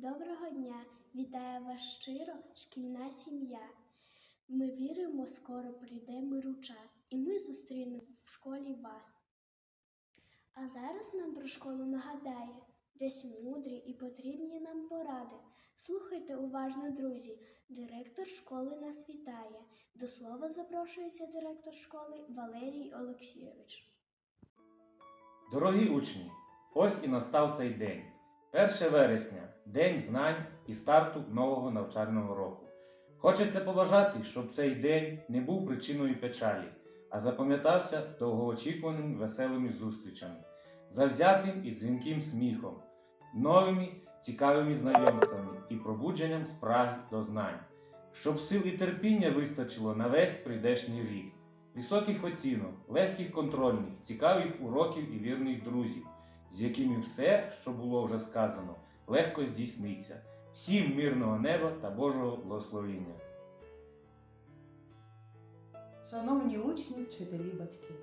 Доброго дня! Вітає вас щиро, шкільна сім'я. Ми віримо, скоро прийде миру час, і ми зустрінемо в школі вас. А зараз нам про школу нагадає десь мудрі і потрібні нам поради. Слухайте уважно, друзі. Директор школи нас вітає. До слова запрошується директор школи Валерій Олексійович. Дорогі учні, ось і настав цей день. 1 вересня день знань і старту нового навчального року. Хочеться побажати, щоб цей день не був причиною печалі, а запам'ятався довгоочікуваними веселими зустрічами, завзятим і дзвінким сміхом, новими цікавими знайомствами і пробудженням спраги до знань, щоб сил і терпіння вистачило на весь прийдешній рік, високих оцінок, легких контрольних, цікавих уроків і вірних друзів, з якими все, що було вже сказано, легко здійсниться. Всім мирного неба та Божого благословення. Шановні учні, вчителі, батьки,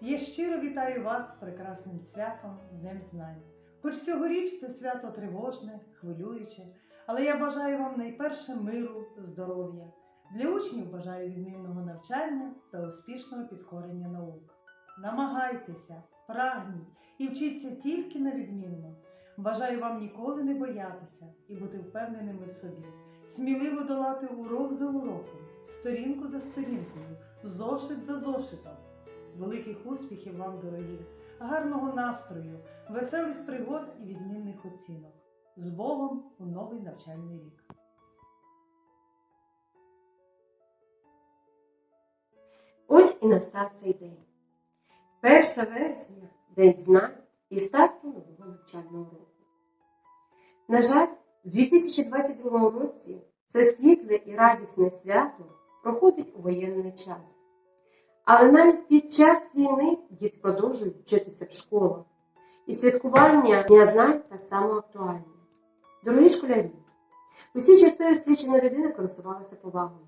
я щиро вітаю вас з прекрасним святом Днем Знань. Хоч цьогоріч це свято тривожне, хвилююче, але я бажаю вам найперше миру, здоров'я. Для учнів бажаю відмінного навчання та успішного підкорення наук. Намагайтеся, прагніть і вчіться тільки на відмінно. Бажаю вам ніколи не боятися і бути впевненими в собі, сміливо долати урок за уроком, сторінку за сторінкою, зошит за зошитом. Великих успіхів вам, дорогі, гарного настрою, веселих пригод і відмінних оцінок. З Богом у новий навчальний рік. Ось і настав цей день. 1 вересня День знань і старту нового навчального року. На жаль, у 2022 році це світле і радісне свято проходить у воєнний час. Але навіть під час війни діти продовжують вчитися в школах. І святкування Дня знань так само актуальне. Дорогі школярі, усі часи освічена людина користувалася повагою.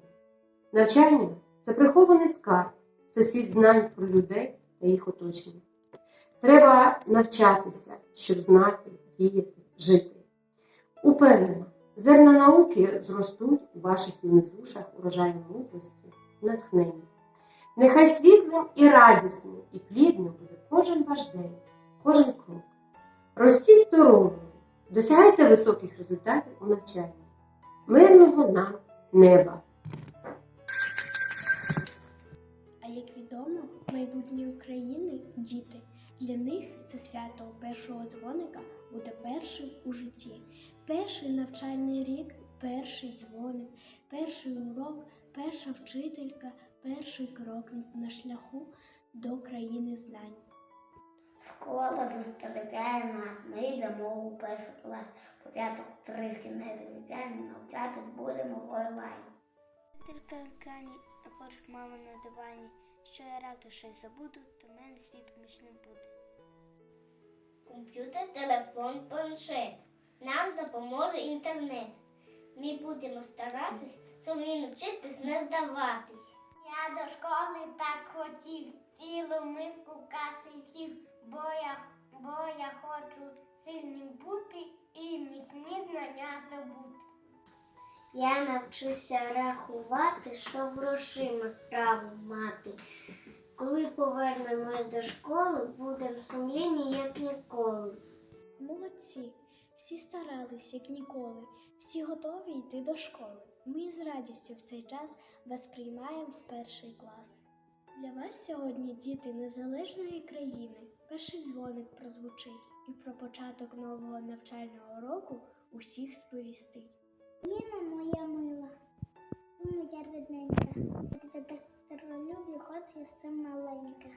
Навчання це прихований скарб, це світ знань про людей та їх оточення. Треба навчатися, щоб знати, діяти, жити. Упевнена, зерна науки зростуть у ваших юних душах урожаєм мудрості, натхнення. Нехай світлим і радісним, і плідним буде кожен ваш день, кожен крок. Ростіть здоров'я, досягайте високих результатів у навчанні. Мирного нам неба! А як відомо, майбутнє України діти. Для них це свято першого дзвоника буде першим у житті. Перший навчальний рік, перший дзвоник, перший урок, перша вчителька, перший крок на шляху до країни знань. Школа зустрічає нас, ми йдемо у перший клас. Початок трішки не звичайно, навчати будемо в онлайн. Тільки в екрані, а поруч мама на дивані. Що я раптом щось забуду, то в мене свій помічник буде. Комп'ютер, телефон, планшет. Нам допоможе інтернет. Ми будемо старатись сумлінно вчитись, не здаватись. Я до школи так хотів, цілу миску каші з'їв, бо я, бо я хочу сильним бути і міцні знання здобути. Я навчуся рахувати, щоб грошима справу мати. Коли повернемось до школи, будемо сумлінні, як ніколи. Молодці! Всі старались, як ніколи, всі готові йти до школи. Ми з радістю в цей час вас приймаємо в перший клас. Для вас сьогодні, діти незалежної країни, перший дзвоник прозвучить і про початок нового навчального року усіх сповістить. Моя мила, моя рідненька. Я тебе так люблю, хоч я сам маленька.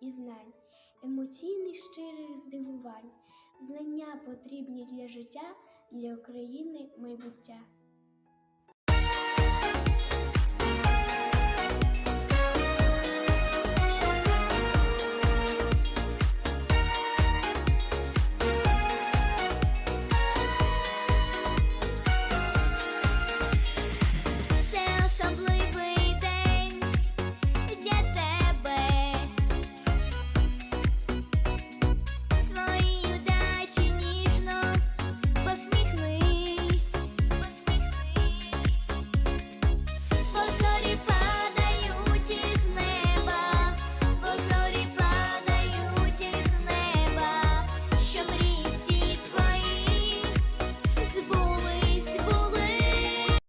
І знань, емоційних щирих здивувань. Знання потрібні для життя, для України майбуття.